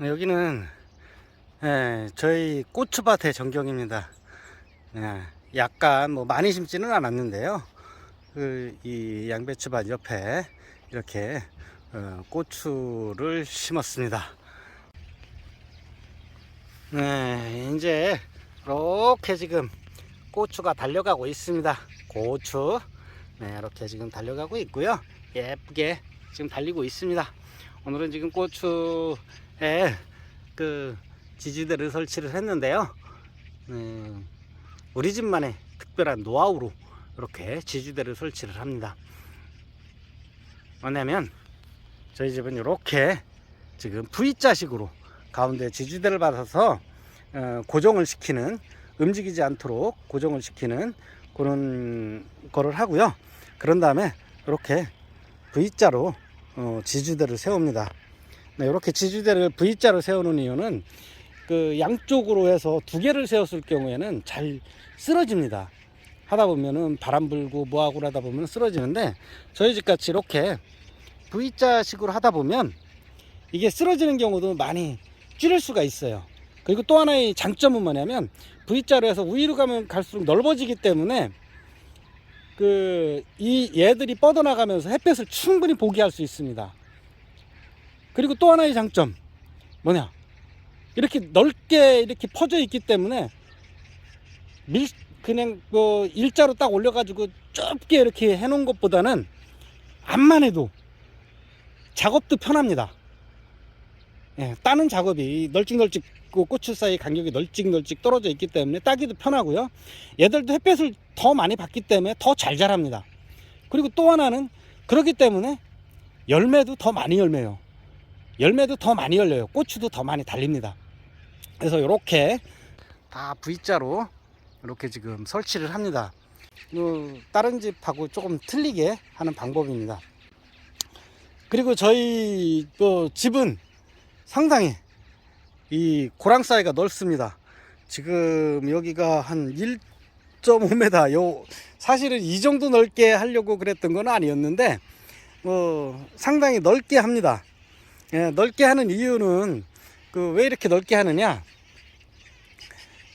네, 여기는 예, 저희 고추밭의 전경입니다. 예, 약간 뭐 많이 심지는 않았는데요. 그 이 양배추밭 옆에 이렇게 어, 고추를 심었습니다. 네, 이제 이렇게 지금 고추가 달려가고 있습니다. 고추. 네, 이렇게 지금 달려가고 있고요. 예쁘게 지금 달리고 있습니다. 오늘은 지금 고추에 그 지지대를 설치를 했는데요. 네, 우리 집만의 특별한 노하우로 이렇게 지지대를 설치를 합니다. 뭐냐면 저희 집은 이렇게 지금 V자식으로 가운데 지지대를 받아서 어, 고정을 시키는 움직이지 않도록 고정을 시키는 그런 거를 하고요. 그런 다음에 이렇게 V자로 어, 지지대를 세웁니다. 네, 이렇게 지지대를 V자로 세우는 이유는 그 양쪽으로 해서 두 개를 세웠을 경우에는 잘 쓰러집니다. 하다 보면은 바람 불고 뭐하고 하다 보면 쓰러지는데 저희 집 같이 이렇게 V자식으로 하다 보면 이게 쓰러지는 경우도 많이 줄일 수가 있어요. 그리고 또 하나의 장점은 뭐냐면 V자로 해서 위로 가면 갈수록 넓어지기 때문에 그 이 얘들이 뻗어나가면서 햇볕을 충분히 보게 할 수 있습니다. 그리고 또 하나의 장점 뭐냐? 이렇게 넓게 이렇게 퍼져 있기 때문에 밀 그냥 뭐 일자로 딱 올려가지고 좁게 이렇게 해놓은 것보다는 암만 해도 작업도 편합니다. 예, 따는 작업이 널찍널찍 그 고추 사이 간격이 널찍널찍 떨어져 있기 때문에 따기도 편하고요. 얘들도 햇볕을 더 많이 받기 때문에 더 잘 자랍니다. 그리고 또 하나는 그렇기 때문에 열매도 더 많이 열매요. 열매도 더 많이 열려요. 고추도 더 많이 달립니다. 그래서 이렇게 다 V자로 이렇게 지금 설치를 합니다. 그 다른 집하고 조금 틀리게 하는 방법입니다. 그리고 저희 또 집은 상당히 이 고랑 사이가 넓습니다. 지금 여기가 한 1.5m, 요 사실은 이 정도 넓게 하려고 그랬던 건 아니었는데 뭐 상당히 넓게 합니다. 예, 넓게 하는 이유는 그 왜 이렇게 넓게 하느냐?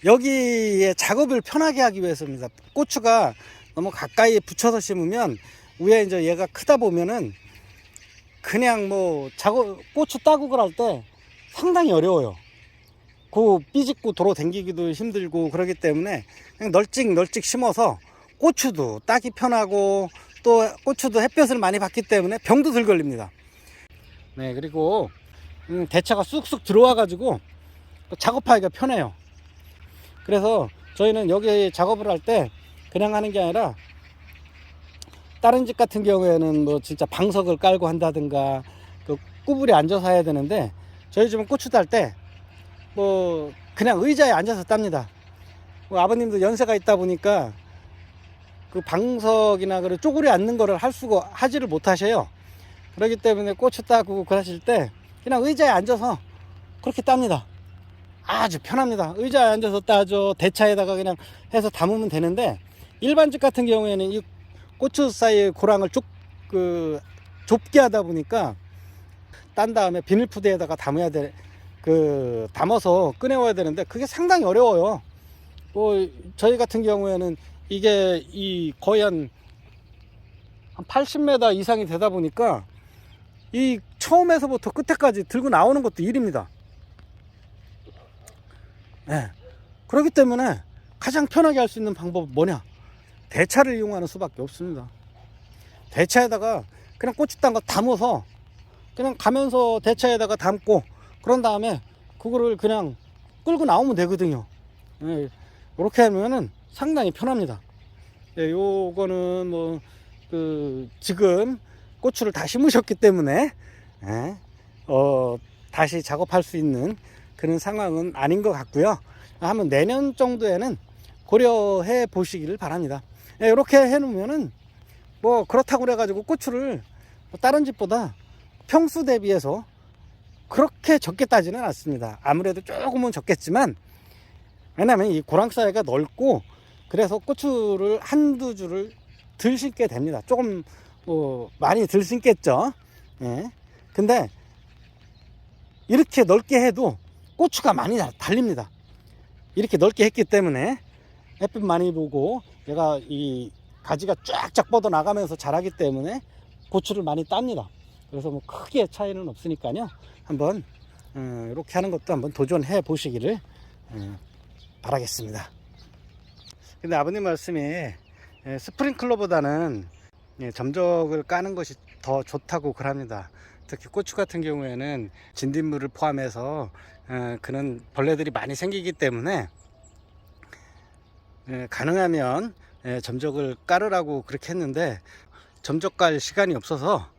여기에 작업을 편하게 하기 위해서입니다. 고추가 너무 가까이에 붙여서 심으면 위에 이제 얘가 크다 보면은 그냥 뭐 작업 고추 따고 그럴 때 상당히 어려워요. 그 삐집고 도로 댕기기도 힘들고 그러기 때문에 그냥 널찍 널찍 심어서 고추도 따기 편하고 또 고추도 햇볕을 많이 받기 때문에 병도 덜 걸립니다. 네 그리고 음, 대차가 쑥쑥 들어와 가지고 작업하기가 편해요. 그래서 저희는 여기 작업을 할 때 그냥 하는 게 아니라 다른 집 같은 경우에는 뭐 진짜 방석을 깔고 한다든가 그 꾸불이 앉아서 해야 되는데 저희 집은 고추 딸 때 뭐 그냥 의자에 앉아서 땁니다. 뭐 아버님도 연세가 있다 보니까 그 방석이나 그 쪼그려 앉는 거를 할 수가 하지를 못하셔요. 그렇기 때문에 고추 따고 그러실 때 그냥 의자에 앉아서 그렇게 땁니다. 아주 편합니다. 의자에 앉아서 따죠. 대차에다가 그냥 해서 담으면 되는데 일반집 같은 경우에는 이 고추 사이에 고랑을 쭉 그 좁게 하다 보니까 딴 다음에 비닐푸드에다가 담아야 돼. 그 담아서 꺼내와야 되는데 그게 상당히 어려워요. 뭐 저희 같은 경우에는 이게 이 거의 한, 한 80m 이상이 되다 보니까 이 처음에서부터 끝에까지 들고 나오는 것도 일입니다. 네. 그렇기 때문에 가장 편하게 할 수 있는 방법은 뭐냐? 대차를 이용하는 수밖에 없습니다. 대차에다가 그냥 고추 딴거 담아서 그냥 가면서 대차에다가 담고 그런 다음에 그거를 그냥 끌고 나오면 되거든요. 예, 이렇게 하면은 상당히 편합니다. 예, 요거는 뭐 그 지금 고추를 다 심으셨기 때문에 예, 어, 다시 작업할 수 있는 그런 상황은 아닌 것 같고요. 한번 내년 정도에는 고려해 보시기를 바랍니다. 예, 이렇게 해놓으면은 뭐 그렇다고 그래가지고 고추를 뭐 다른 집보다 평수 대비해서 그렇게 적게 따지는 않습니다. 아무래도 조금은 적겠지만 왜냐면 이 고랑 사이가 넓고 그래서 고추를 한두 줄을 덜 심게 됩니다. 조금 뭐 많이 덜 심겠죠. 예. 근데 이렇게 넓게 해도 고추가 많이 달- 달립니다. 이렇게 넓게 했기 때문에 햇빛 많이 보고 얘가 이 가지가 쫙쫙 뻗어 나가면서 자라기 때문에 고추를 많이 땁니다. 그래서 뭐 크게 차이는 없으니까요. 한번 어, 이렇게 하는 것도 한번 도전해 보시기를 어, 바라겠습니다. 근데 아버님 말씀에 예, 스프링클러보다는 예, 점적을 까는 것이 더 좋다고 그럽니다. 특히 고추 같은 경우에는 진딧물을 포함해서 어, 그런 벌레들이 많이 생기기 때문에 예, 가능하면 예, 점적을 깔으라고 그렇게 했는데 점적 깔 시간이 없어서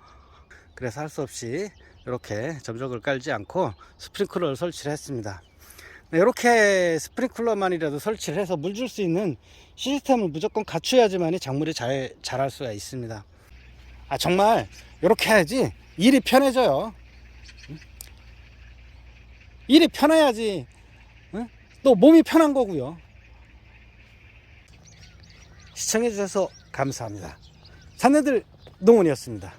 그래서 할 수 없이 이렇게 점적을 깔지 않고 스프링클러를 설치를 했습니다. 네, 이렇게 스프링클러만이라도 설치를 해서 물 줄 수 있는 시스템을 무조건 갖춰야지만이 작물이 잘 자랄 수가 있습니다. 아 정말 이렇게 해야지 일이 편해져요. 응? 일이 편해야지 응? 또 몸이 편한 거고요. 시청해 주셔서 감사합니다. 산내들 농원이었습니다.